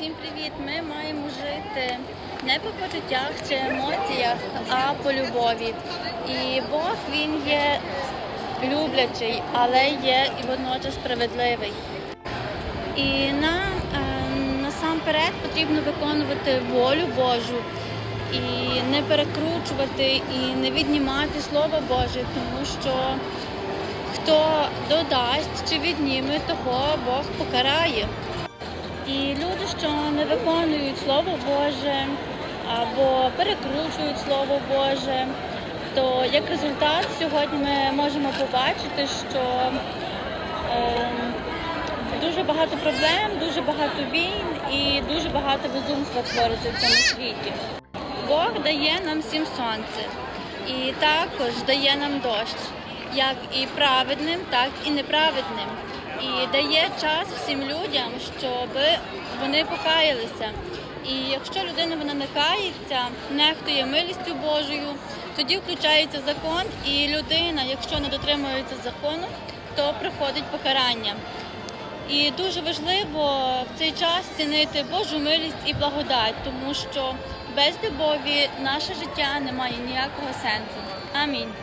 Всім привіт! Ми маємо жити не по почуттях чи емоціях, а по любові. І Бог він є люблячий, але є і водночас справедливий. І нам е, насамперед потрібно виконувати волю Божу і не перекручувати, і не віднімати Слово Боже, тому що хто додасть чи відніме, того Бог покарає. І люди, що не виконують Слово Боже або перекручують Слово Боже, то як результат сьогодні ми можемо побачити, що е, дуже багато проблем, дуже багато війн і дуже багато безумства твориться в цьому світі. Бог дає нам всім сонце і також дає нам дощ, як і праведним, так і неправедним. І дає час всім людям, щоб вони покаялися. І якщо людина вона не кається, нехтує милістю Божою, тоді включається закон, і людина, якщо не дотримується закону, то приходить покарання. І дуже важливо в цей час цінити Божу милість і благодать, тому що без любові наше життя не має ніякого сенсу. Амінь.